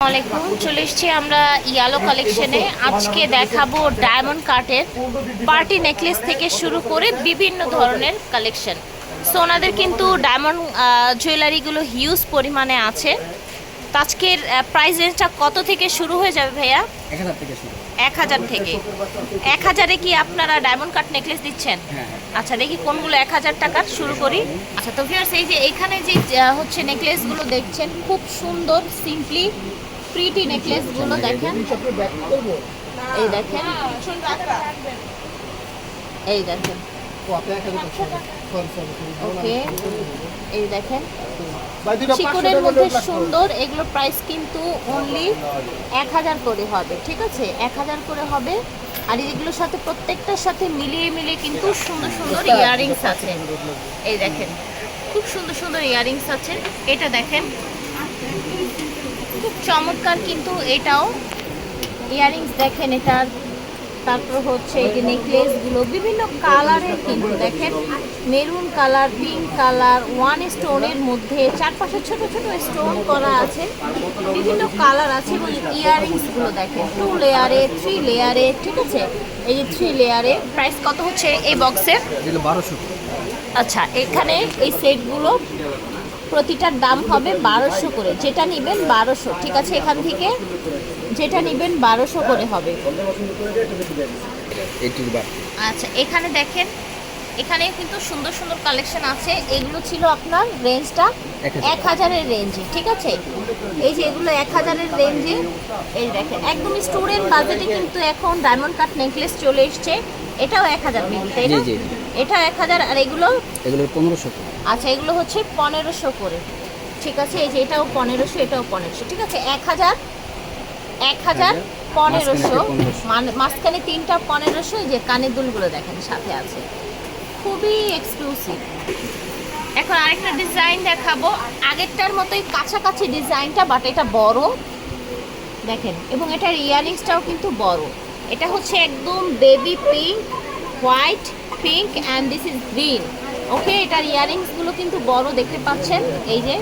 আলাইকুম চলে এসেছি আমরা ইয়ালো কালেকশনে আজকে দেখাবো ডায়মন্ড কাটের পার্টি নেকলেস থেকে শুরু করে বিভিন্ন ধরনের কালেকশন সো ওনাদের কিন্তু ডায়মন্ড জুয়েলারিগুলো হিউজ পরিমাণে আছে। তো আজকের প্রাইস রেঞ্জটা কত থেকে শুরু হয়ে যাবে ভাইয়া? এক হাজার থেকে। এক হাজার কি আপনারা ডায়মন্ড কাট নেকলেস দিচ্ছেন? হ্যাঁ আচ্ছা দেখি কোনগুলো এক হাজার টাকার শুরু করি। আচ্ছা তো ভিউয়ার্স এই যে এখানে যে হচ্ছে নেকলেসগুলো দেখছেন খুব সুন্দর সিম্পলি প্রিটি নেকলেসগুলো দেখেন। এই দেখেন। এই দেখেন। ওকে। এই দেখেন। চিকনের মধ্যে সুন্দর, এগুলো প্রাইস কিন্তু অনলি এক হাজার করে হবে, ঠিক আছে? এক হাজার করে হবে। আর এগুলোর সাথে প্রত্যেকটার সাথে মিলিয়ে মিলিয়ে কিন্তু সুন্দর সুন্দর ইয়াররিংস আছে। এই দেখেন। খুব সুন্দর সুন্দর ইয়াররিংস আছে। এটা দেখেন। খুব চমৎকার কিন্তু এটাও। ইয়ারিংস দেখেন এটার তারপর হচ্ছে এই যে নেকলেসগুলো বিভিন্ন কালারের কিন্তু দেখেন। Maroon colour pink colour one স্টোনের মধ্যে চারপাশে ছোট ছোট স্টোন করা আছে। বিভিন্ন কালার আছে এবং ইয়াররিংসগুলো দেখেন। টু লেয়ারে থ্রি লেয়ারে ঠিক আছে? এই যে থ্রি লেয়ারে প্রাইস কত হচ্ছে এই বক্সের বারোশো। আচ্ছা এখানে এই সেটগুলো প্রতিটার দাম হবে বারোশো করে। যেটা নেবেন বারোশো ঠিক আছে এখান থেকে? যেটা নেবেন বারোশো করে হবে। আচ্ছা এখানে দেখেন এখানে কিন্তু সুন্দর সুন্দর কালেকশন আছে। এগুলো ছিল আপনার রেঞ্জটা এক হাজারের রেঞ্জে ঠিক আছে? এই যে এগুলো এক হাজারের রেঞ্জে এই দেখেন একদম স্টুডেন্ট বাজেটে কিন্তু এখন ডায়মন্ড কাট নেকলেস চলে এসছে। এটাও এক হাজার মেবি তাই না। এটাও এক হাজার আর এগুলো? এগুলো পনেরোশো আচ্ছা এগুলো হচ্ছে পনেরোশো করে। ঠিক আছে? এই যে এটাও পনেরোশো এটাও পনেরোশো ঠিক আছে? এক হাজার এক হাজার পনেরোশো। মাঝখানে একটা 1500 মানে মাঝখানে তিনটা পনেরোশো এই যে কানের দুলগুলো দেখেন সাথে আছে। খুবই এক্সক্লুসিভ এখন আরেকটা ডিজাইন দেখাবো। আগেরটার মতোই কাছাকাছি ডিজাইনটা বাট এটা বড়। দেখেন এবং এটার ইয়াররিংসটাও কিন্তু বড়। এটা হচ্ছে একদম baby pink white pink and this is green okay এটার ইয়াররিংসগুলো কিন্তু বড় দেখতে পাচ্ছেন। এই যে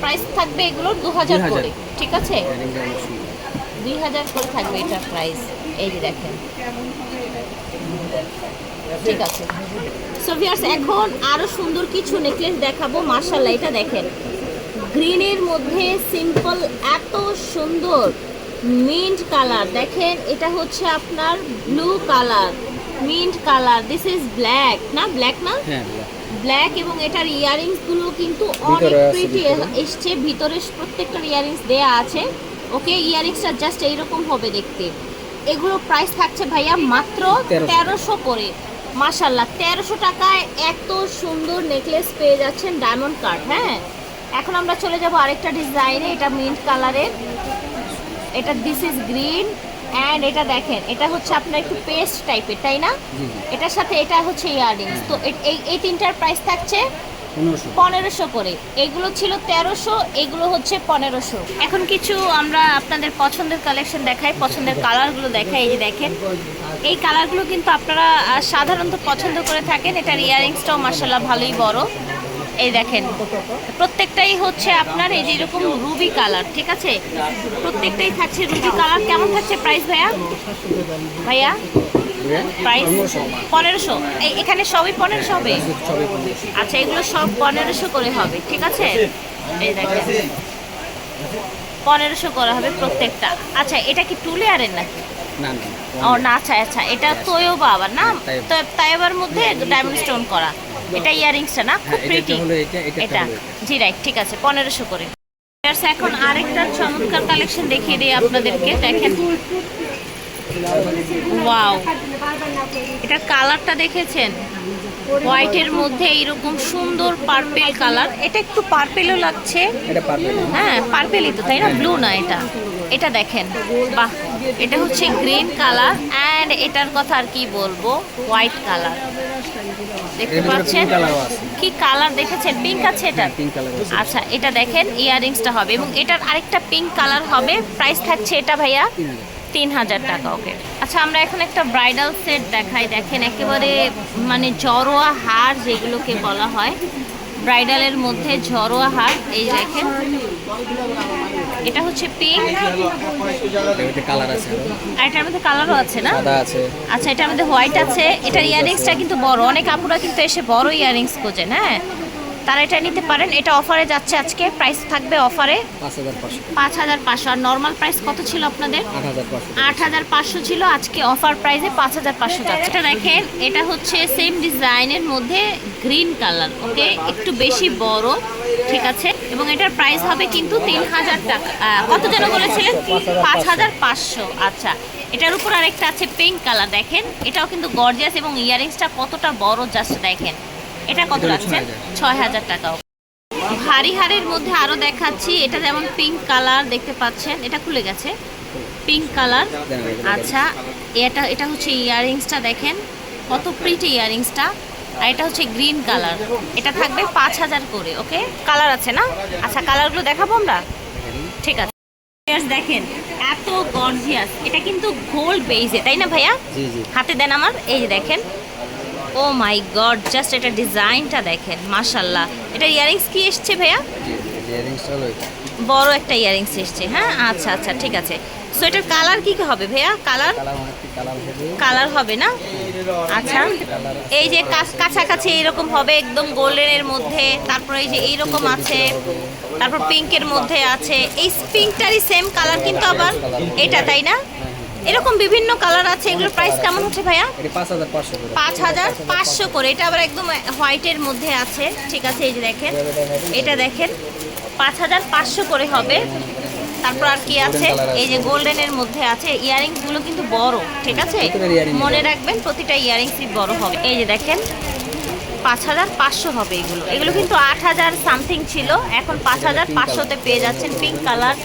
প্রাইস থাকবে এগুলোর দু হাজার 2000 করে ঠিক আছে? দুই হাজার করে থাকবে এটার প্রাইস এই যে দেখেন। ঠিক আছে। সো ভিউয়ার্স এখন আরও সুন্দর কিছু নেকলেস দেখাবো মার্শাল্লাহ এটা দেখেন। গ্রিনের মধ্যে সিম্পল এত সুন্দর মিন্ট কালার দেখেন এটা হচ্ছে আপনার blue colour mint colour this is black না? ব্ল্যাক না? হ্যাঁ ব্ল্যাক এবং এটার ইয়াররিংসগুলো কিন্তু অনেক প্রিটি এসছে ভিতরে প্রত্যেকটা ইয়াররিংস দেয়া আছে। ওকে ইয়াররিংসটা জাস্ট এইরকম হবে দেখতে। এগুলো প্রাইস থাকছে ভাইয়া মাত্র 1300 তেরোশো করে। মাশাল্লাহ তেরোশো টাকায় এত সুন্দর নেকলেস পেয়ে যাচ্ছেন ডায়মন্ড কার্ড হ্যাঁ? এখন আমরা চলে যাব আরেকটা ডিজাইনে এটা মিন্ট কালারের এটা দিস ইজ গ্রিন অ্যান্ড এটা দেখেন এটা হচ্ছে আপনার একটু পেস্ট টাইপের তাই না? এটার সাথে এটা হচ্ছে ইয়াররিংস তো এই এই তিনটার প্রাইস থাকছে পনেরোশো। পনেরোশো করে। এগুলো ছিল তেরোশো এগুলো হচ্ছে পনেরোশো। এখন কিছু আমরা আপনাদের পছন্দের কালেকশন দেখাই পছন্দের কালারগুলো দেখাই এই যে দেখেন। এই কালারগুলো কিন্তু আপনারা সাধারণত পছন্দ করে থাকেন। এটার ইয়াররিংসটাও মার্শাল্লাহ ভালোই বড়। এই দেখেন প্রত্যেকটাই হচ্ছে আপনার এই যে এরকম রুবি কালার ঠিক আছে? প্রত্যেকটাই থাকছে রুবি কালার কেমন থাকছে প্রাইস ভাইয়া? ভাইয়া? প্রাইস পনেরোশো। এখানে সবই পনেরোশো হবে? আচ্ছা এগুলো সব পনেরোশো করে হবে ঠিক আছে? এই দেখেন পনেরোশো করা হবে প্রত্যেকটা। আচ্ছা এটা কি টু লেয়ারের নাকি? ও না আচ্ছা আচ্ছা এটা তোয়বা আবার না? তাইবা। তো তাইবার মধ্যে ডায়মন্ড স্টোন করা। এটা ইয়ারিংসটা না? খুব হ্যাঁ, এটা প্রিটি এটা, এটা এটা। এটা। জি রাইট ঠিক আছে পনেরোশো করে। এখন আরেকটা চমৎকার কালেকশন দেখিয়ে দিই আপনাদেরকে দেখেন। ওয়াও এটার কালারটা দেখেছেন? হোয়াইটের মধ্যে এইরকম সুন্দর পার্পেল কালার এটা একটু পার্পেলও লাগছে। এটা হ্যাঁ পার্পেলই তো তাই না? ব্লু না এটা। এটা দেখেন। বাহ এটা হচ্ছে গ্রিন কালার অ্যান্ড এটার কথা আর কি বলব? হোয়াইট কালার দেখতে পাচ্ছেন। কি কালার দেখেছেন? পিঙ্ক আছে এটা? আছে। আচ্ছা এটা দেখেন ইয়াররিংসটা হবে এবং এটার আরেকটা পিঙ্ক কালার হবে। প্রাইস থাকছে এটা ভাইয়া তিন হাজার টাকা ওকে আচ্ছা আমরা এখন একটা ব্রাইডাল সেট দেখাই। দেখেন একেবারে মানে জড়োয়া হার যেগুলোকে বলা হয়। ব্রাইডালের মধ্যে ঝরোয়া হার এই দেখেন। এটা হচ্ছে পিঙ্ক কালার আছে আর। এটার মধ্যে কালারও আছে না? সাদা আছে। আচ্ছা এটার মধ্যে হোয়াইট আছে। এটার ইয়ারিংসটা কিন্তু বড়। অনেক আপুরা কিন্তু এসে বড় ইয়ারিংস খোঁজেন হ্যাঁ? তারা এটা নিতে পারেন। এটা অফারে যাচ্ছে আজকে। প্রাইস থাকবে অফারে পাঁচ হাজার পাঁচশো। আর নর্মাল প্রাইস কত ছিল আপনাদের? আট হাজার পাঁচশো। আট হাজার পাঁচশো ছিল আজকে অফার প্রাইসে পাঁচ হাজার পাঁচশো যাচ্ছে। এটা দেখেন এটা হচ্ছে সেম ডিজাইনের মধ্যে গ্রিন কালার ওকে একটু বেশি বড় ঠিক আছে? এবং এটার প্রাইস হবে কিন্তু তিন হাজার টাকা কত যেন বলেছিলেন? পাঁচ হাজার পাঁচশো। আচ্ছা এটার উপর আরেকটা আছে পিঙ্ক কালার দেখেন? এটাও কিন্তু গর্জিয়াস এবং ইয়ারিংসটা কতটা বড় জাস্ট দেখেন। এটা কত 6,000 ছয় হাজার টাকাও। ভারী হারের মধ্যে আরও দেখাচ্ছি এটা যেমন পিঙ্ক কালার দেখতে পাচ্ছেন এটা খুলে গেছে। পিঙ্ক কালার আচ্ছা এটা এটা হচ্ছে ইয়াররিংসটা দেখেন কত প্রিটি ইয়াররিংসটা আর এটা হচ্ছে গ্রিন কালার এটা থাকবে পাঁচ হাজার করে ওকে কালার আছে না? আচ্ছা কালারগুলো দেখাবো আমরা? ঠিক আছে। দেখেন এত গর্জিয়াস এটা কিন্তু গোল্ড বেইজে তাই না ভাইয়া? হাতে দেন আমার এই দেখেন ও মাই গড জাস্ট এটা ডিজাইনটা দেখেন মাশাল্লাহ এটা ইয়ারিংস কি এসছে ভাইয়া? বড় একটা ইয়ারিংস এসছে হ্যাঁ? আচ্ছা আচ্ছা ঠিক আছে। সো এটার কালার কি কি হবে ভাইয়া? কালার? কালার হবে না? আচ্ছা। এই যে কাছ- কাছাকাছি এরকম হবে, একদম গোল্ডেনের মধ্যে, তারপর এই যে এইরকম আছে, তারপর পিঙ্কের মধ্যে আছে। এই পিঙ্কটারই সেম কালার কিন্তু আবার, এটা, তাই না? এরকম বিভিন্ন কালার আছে এগুলোর প্রাইস কেমন হচ্ছে ভাইয়া? পাঁচ হাজার পাঁচশো করে। এটা আবার একদম হোয়াইটের মধ্যে আছে। ঠিক আছে এই যে দেখেন। এটা দেখেন পাঁচ হাজার পাঁচশো করে হবে। তারপর আর কি আছে? এই যে গোল্ডেনের মধ্যে আছে। ইয়ারিংসগুলো কিন্তু বড় ঠিক আছে? মনে রাখবেন প্রতিটা ইয়ারিংসই বড় হবে। এই যে দেখেন পাঁচ হাজার পাঁচশো হবে এগুলো। এগুলো কিন্তু আট হাজার সামথিং ছিল। এখন পাঁচ হাজার পাঁচশোতে পেয়ে যাচ্ছেন পিঙ্ক কালার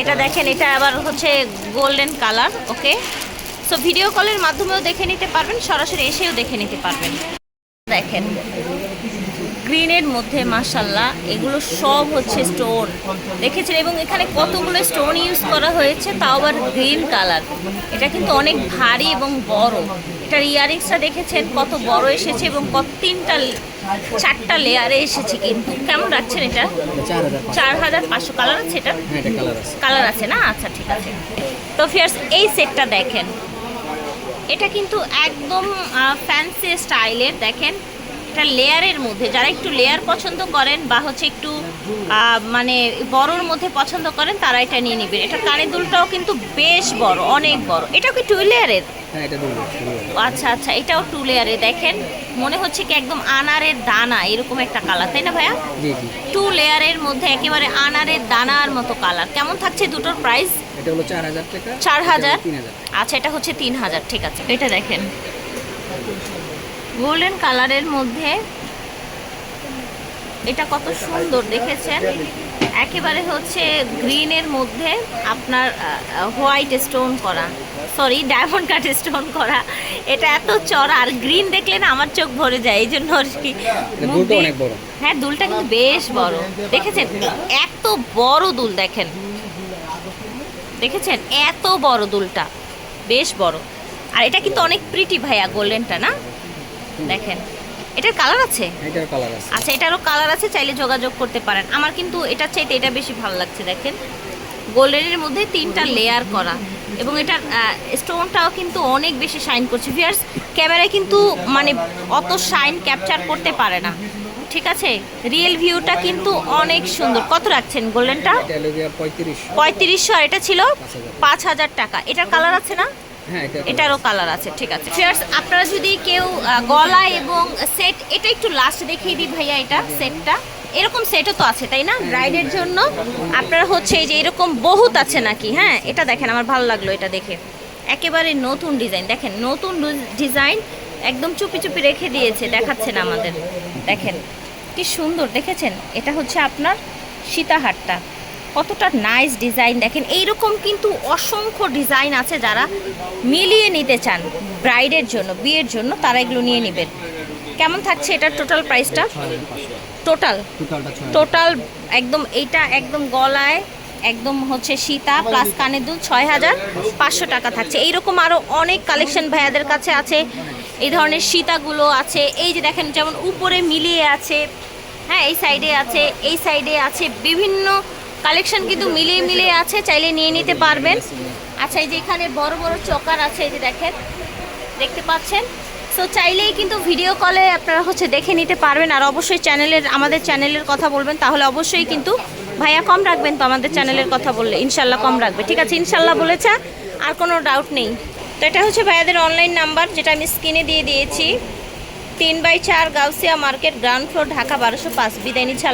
এটা দেখেন, এটা আবার হচ্ছে golden colour okay? So video কলের মাধ্যমেও দেখে নিতে পারবেন, সরাসরি এসেও দেখে নিতে পারবেন। দেখেন গ্রিনের মধ্যে মাসাল্লাহ এগুলো সব হচ্ছে স্টোন। দেখেছেন? এবং এখানে কতগুলো স্টোন ইউজ করা হয়েছে তাও আবার গ্রিন কালার। এটা কিন্তু অনেক ভারী এবং বড়। এটার ইয়ারিংসটা দেখেছেন? কত বড় এসেছে এবং কত তিনটা চারটা লেয়ারে এসেছে কিন্তু। কেমন রাখছেন এটা? চার হাজার পাঁচশো। কালার আছে এটা? হ্যাঁ কালার আছে। কালার আছে না? আচ্ছা ঠিক আছে। তো ফিয়ার্স এই সেটটা দেখেন। এটা কিন্তু একদম ফ্যান্সি স্টাইলের দেখেন এটা লেয়ারের মধ্যে যারা একটু লেয়ার পছন্দ করেন বা হচ্ছে একটু মানে বড়র মধ্যে পছন্দ করেন তারা এটা নিয়ে নেবেন। এটা কানের দুলটাও কিন্তু বেশ বড় অনেক বড়। এটাও কি টু লেয়ারের হ্যাঁ আচ্ছা আচ্ছা এটাও টু লেয়ারে দেখেন মনে হচ্ছে কি একদম আনারের দানা এরকম একটা কালার তাই না ভাইয়া? টু লেয়ারের মধ্যে একেবারে আনারের দানার মতো কালার কেমন থাকছে দুটোর প্রাইস এটা হলো চার হাজার টাকা। আচ্ছা এটা হচ্ছে তিন হাজার ঠিক আছে। এটা দেখেন। গোল্ডেন কালারের মধ্যে এটা কত সুন্দর দেখেছেন? একেবারে হচ্ছে গ্রিনের মধ্যে আপনার হোয়াইট স্টোন করা। সরি ডায়মন্ড কাট স্টোন করা। এটা এত চড়া আর গ্রিন দেখলে না আমার চোখ ভরে যায় এই জন্য আর কি। হ্যাঁ দুলটা কিন্তু বেশ বড়। দেখেছেন? এত বড় দুল দেখেন। দেখেছেন? এত বড় দুলটা। বেশ বড়। আর এটা কিন্তু অনেক প্রিটি ভাইয়া গোল্ডেনটা না? দেখেন এটার কালার আছে? এটার কালার আছে। আচ্ছা এটারও কালার আছে চাইলে যোগাযোগ করতে পারেন। আমার কিন্তু এটার চাইতে এটা বেশি ভালো লাগছে দেখেন। গোল্ডেনের মধ্যে তিনটা লেয়ার করা। এবং এটার স্টোনটাও কিন্তু অনেক বেশি শাইন করছে। ভিয়ার্স ক্যামেরায় কিন্তু মানে অত শাইন ক্যাপচার করতে পারে না। ঠিক আছে? রিয়েল ভিউটা কিন্তু অনেক সুন্দর। কত রাখছেন গোল্ডেনটা? এটা পঁয়ত্রিশশো। আর এটা ছিল পাঁচ হাজার। টাকা। এটার কালার আছে না? এটা এটারও কালার আছে। ঠিক আছে। ফিয়ার্স আপনারা যদি কেউ গলা এবং সেট এটা একটু লাস্ট দেখিয়ে দিই ভাইয়া এটা সেটটা এরকম সেটও তো আছে তাই না? ব্রাইডের জন্য আপনারা হচ্ছে এই যে এরকম বহুত আছে নাকি? হ্যাঁ এটা দেখেন আমার ভালো লাগল এটা দেখে। একেবারে নতুন ডিজাইন দেখেন নতুন ডিজাইন একদম চুপি চুপি রেখে দিয়েছে দেখাচ্ছেন আমাদের। দেখেন কি সুন্দর দেখেছেন? এটা হচ্ছে আপনার সীতাহারটা। কতটা নাইস ডিজাইন দেখেন। এইরকম কিন্তু অসংখ্য ডিজাইন আছে যারা মিলিয়ে নিতে চান ব্রাইডের জন্য বিয়ের জন্য তারা এগুলো নিয়ে নেবেন। কেমন থাকছে এটার টোটাল প্রাইসটা টোটাল টোটাল একদম এইটা একদম গলায় একদম হচ্ছে সীতা প্লাস কানের দুল ছয় হাজার পাঁচশো টাকা থাকছে। এইরকম আরও অনেক কালেকশন ভাইয়াদের কাছে আছে। এই ধরনের সীতাগুলো আছে। এই যে দেখেন যেমন উপরে মিলিয়ে আছে হ্যাঁ এই সাইডে আছে এই সাইডে আছে বিভিন্ন কালেকশন কিন্তু মিলিয়ে মিলিয়ে আছে, চাইলে নিয়ে নিতে পারবেন। আচ্ছা এই যে এখানে বড় বড় চকার আছে, এই যে দেখেন, দেখতে পাচ্ছেন? সো চাইলেই কিন্তু ভিডিও কলে আপনারা হচ্ছে দেখে নিতে পারবেন, আর অবশ্যই চ্যানেলের আমাদের চ্যানেলের কথা বলবেন, তাহলে অবশ্যই কিন্তু ভাইয়া কম রাখবেন তো আমাদের চ্যানেলের কথা বললে, ইনশাল্লাহ কম রাখবে। ঠিক আছে, ইনশাল্লাহ বলেছে, আর কোনো ডাউট নেই। তো এটা হচ্ছে ভাইয়াদের অনলাইন নাম্বার যেটা আমি স্ক্রিনে দিয়ে দিয়েছি। তিন বাই চার, Gausia market, ground floor, Dhaka বারোশো পাঁচ। বিদায় নিচ্ছে।